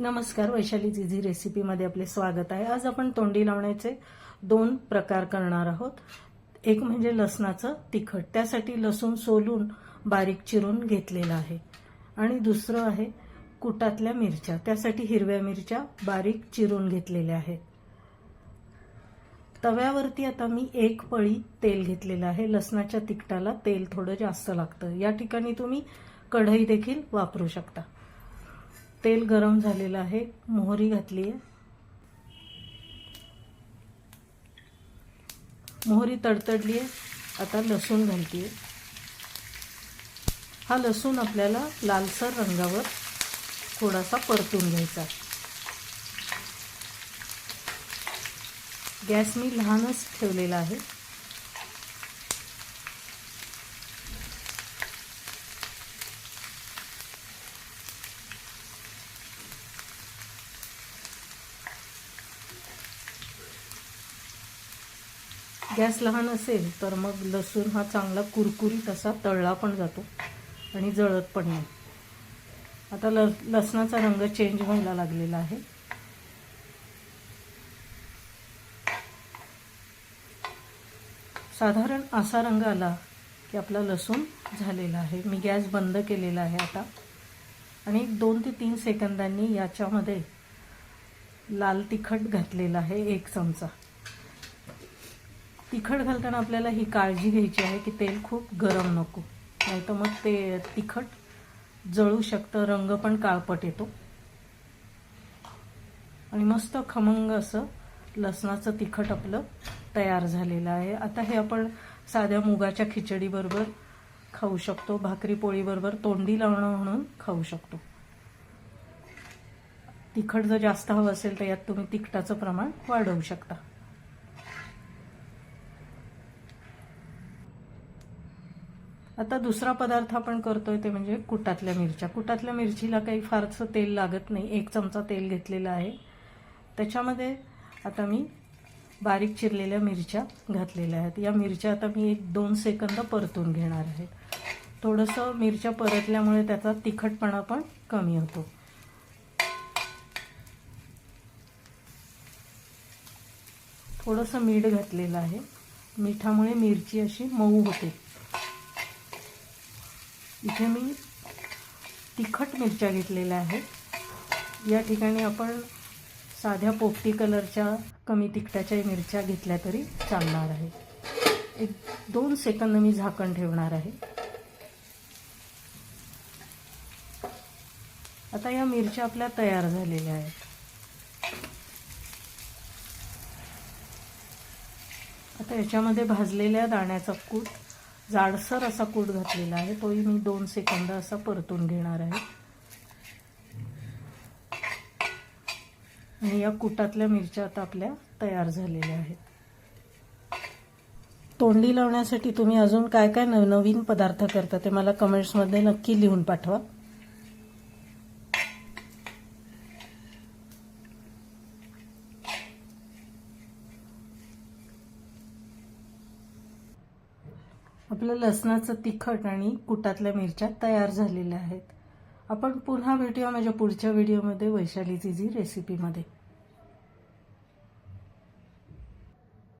नमस्कार वैशाली जिझी रेसिपीमध्ये आपले स्वागत आहे. आज आपण तोंडी लावण्याचे दोन प्रकार करणार आहोत. एक म्हणजे लसणाचं तिखट. त्यासाठी लसूण सोलून बारीक चिरून घेतलेलं आहे. आणि दुसरं आहे कुटातल्या मिरच्या. त्यासाठी हिरव्या मिरच्या बारीक चिरून घेतलेल्या आहेत. तव्यावरती आता मी एक पळी तेल घेतलेलं आहे. लसणाच्या तिखटाला तेल थोडं जास्त लागतं. या ठिकाणी तुम्ही कढई देखील वापरू शकता. तेल गरम झालेलं आहे. मोहरी घातली आहे. मोहरी तडतडली आहे. आता लसूण घालते. हा लसूण आपल्याला लालसर रंगावर थोडासा परतून घ्यायचा गॅस मी लहानच ठेवलेला आहे. गॅस लहान असेल तर मग लसूण हा चांगला कुरकुरीत असा तळला पण जातो आणि जळत पण नाही. आता ल लसणाचा रंग चेंज व्हायला लागलेला आहे. साधारण असा रंग आला की आपला लसूण झालेला आहे. मी गॅस बंद केलेला आहे आता. आणि दोन ते तीन सेकंदांनी याच्यामध्ये लाल तिखट घातलेला आहे एक चमचा. तिखट घालताना आपल्याला ही काळजी घ्यायची आहे की तेल खूप गरम नको. नाही तर मग ते तिखट जळू शकतं रंग पण काळपट येतो. आणि मस्त खमंग असं लसणाचं तिखट आपलं तयार झालेलं आहे. आता हे आपण साध्या मुगाच्या खिचडीबरोबर खाऊ शकतो भाकरी पोळीबरोबर तोंडी लावणं म्हणून खाऊ शकतो. तिखट जर जास्त हवं असेल तर यात तुम्ही तिखटाचं प्रमाण वाढवू शकता. आता दुसरा पदार्थ आपण करतोय ते म्हणजे कुटातल्या मिरच्या. कुटातल्या मिरचीला काही फारसं तेल लागत नाही. एक चमचा तेल घेतलेला आहे. त्याच्यामध्ये आता मी बारीक चिरलेल्या मिरच्या घातलेल्या आहेत. या मिरच्या आता मी एक दोन सेकंद परतून घेणार आहे. थोडंसं मिरच्या परतल्यामुळे त्याचा तिखटपणा पण कमी होतो. थोडंसं मीठ घातलेलं आहे. मिठामुळे मिरची अशी मऊ होते. इथे मी तिखट मिरच्या घेतलेल्या आहेत. या ठिकाणी आपण साध्या पोपटी कलरच्या कमी तिखटाच्या मिरच्या घेतल्या तरी चालणार आहे. एक दोन सेकंद मी झाकण ठेवणार आहे. आता या मिरच्या आपल्या तयार झालेल्या आहेत. आता याच्यामध्ये भाजलेल्या दाण्याचा कूट जाडसर असा कूट घातलेला आहे. तोही मी दोन सेकंद असा परतून घेणार आहे. आणि या कुटातल्या मिरच्या आता आपल्या तयार झालेल्या आहेत. तोंडी लावण्यासाठी तुम्ही अजून काय काय नवनवीन पदार्थ करता ते मला कमेंट्समध्ये नक्की लिहून पाठवा. आपलं लसणाचं तिखट आणि कुटातल्या मिरच्या तयार झालेल्या आहेत. आपण पुन्हा भेटूया माझ्या पुढच्या व्हिडिओमध्ये वैशाली जी रेसिपीमध्ये